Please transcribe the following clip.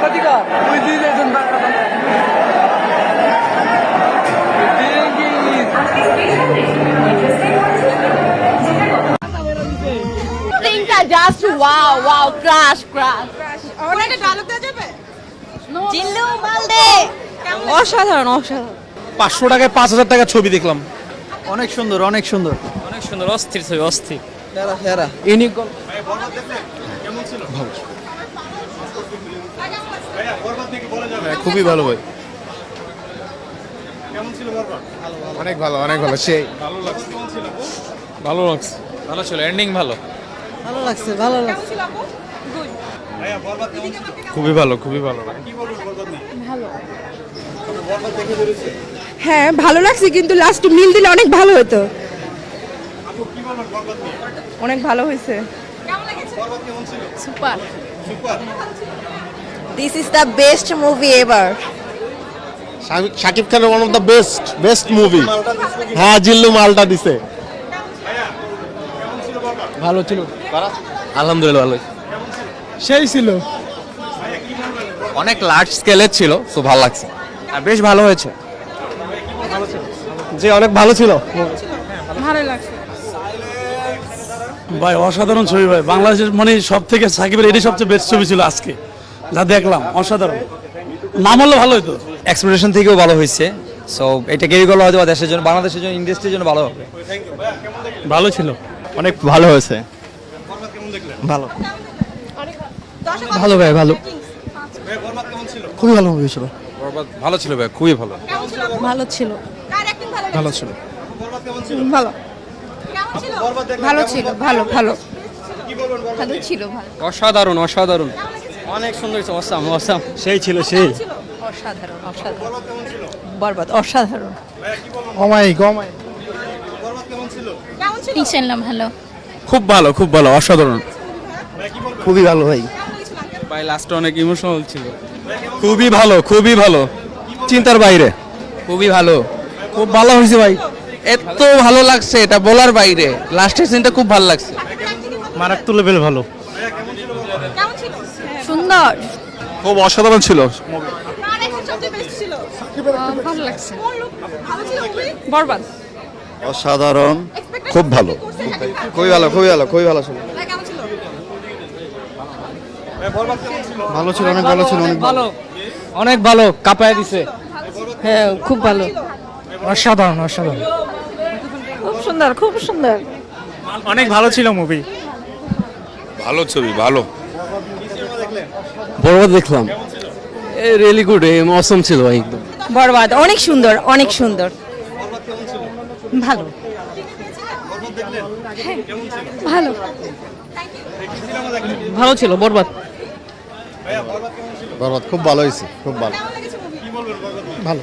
ক্ষতিকর ওই দুই যে ধনবাদ Things are just wow, wow, crash, crash. অনেকটা ডায়লগ দেওয়া যাবে? জিল্লু মালদে। অসাধারণ অসাধারণ। পাঁচশো টাকায় পাঁচ হাজার টাকা ছবি দেখলাম। অনেক সুন্দর অনেক সুন্দর। অনেক সুন্দর অস্থির ছবি অস্থির। ইউনিক খুবই ভালো ভাই। অনেক ভালো অনেক ভালো সেই। ভালো লাগছে। ভালো লাগছে। ভালো ছিল এন্ডিং ভালো। ভালো লাগছে ভালো লাগছে। খুবই ভালো খুবই ভালো। হ্যাঁ ভালো লাগছে কিন্তু লাস্ট মিল দিলে অনেক ভালো হতো। অনেক ভালো হয়েছে। Super. This is the best movie ever Shakib খানের one of the best best movie হ্যাঁ জিল্লু মালটা দিছে। ভালো ছিল। আলহামদুলিল্লাহ ভালো সেই ছিল। অনেক লার্জ স্কেলের ছিল তো ভালো লাগছে। আর বেশ ভালো হয়েছে। যে অনেক ভালো ছিল। ভালো লাগছে। ভাই অসাধারণ ছবি ভাই। বাংলাদেশের মানে সব থেকে সাকিবের এটাই সবচেয়ে বেস্ট ছবি ছিল আজকে। যা দেখলাম অসাধারণ। নাম হলে ভালো হতো এক্সপেকটেশন থেকেও ভালো হয়েছে। সো এটা কেউই গেলে হয়তো বা দেশের জন্য বাংলাদেশের জন্য ইন্ডাস্ট্রির জন্য ভালো হবে। ভালো ছিল। অনেক ভালো হয়েছে। ভালো। ভালো ভাই ভালো। খুবই ভালো মুভি ছিল। ভালো ছিল ভাই খুবই ভালো। ভালো ছিল। ভালো ভালো ছিল। ভালো। ভালো ছিল ভালো ভালো। ভালো ছিল ভালো। অসাধারণ অসাধারণ। অনেক সুন্দর ছিল অসাম অসাম। সেই ছিল সেই। অসাধারণ অসাধারণ। বরবাদ অসাধারণ। কেমন ছিল? ইনশাল্লাহ ভালো খুব ভালো খুব ভালো অসাধারণ। খুবই ভালো ভাই। ভাই লাস্টে অনেক ইমোশনাল ছিল। খুবই ভালো খুবই ভালো। চিন্তার বাইরে। খুবই ভালো। খুব ভালো হয়েছে ভাই। এত ভালো লাগছে এটা বলার বাইরে। লাস্টের সিনটা খুব ভালো লাগছে। মারাত্মক লেভেল ভালো। কেমন ছিল? সুন্দর। খুব অসাধারণ ছিল। ভালো লাগছে। বরবাদ অসাধারণ। খুব ভালো। খুবই ভালো খুবই ভালো খুবই ভালো ছিল। ভালো ছিল অনেক ভালো ছিল অনেক ভালো। অনেক ভালো কাপায় দিছে। হ্যাঁ খুব ভালো। অসাধারণ অসাধারণ। খুব সুন্দর খুব সুন্দর। অনেক ভালো ছিল মুভি ভালো ছবি ভালো। বরবাদ দেখলাম। এ রিয়েলি গুড অসম ছিল ভাই একদম। বরবাদ অনেক সুন্দর অনেক সুন্দর। ভালো। হ্যাঁ, ভালো। ভালো ছিল বরবাদ। বরবাদ খুব ভালো হয়েছে খুব ভালো। ভালো।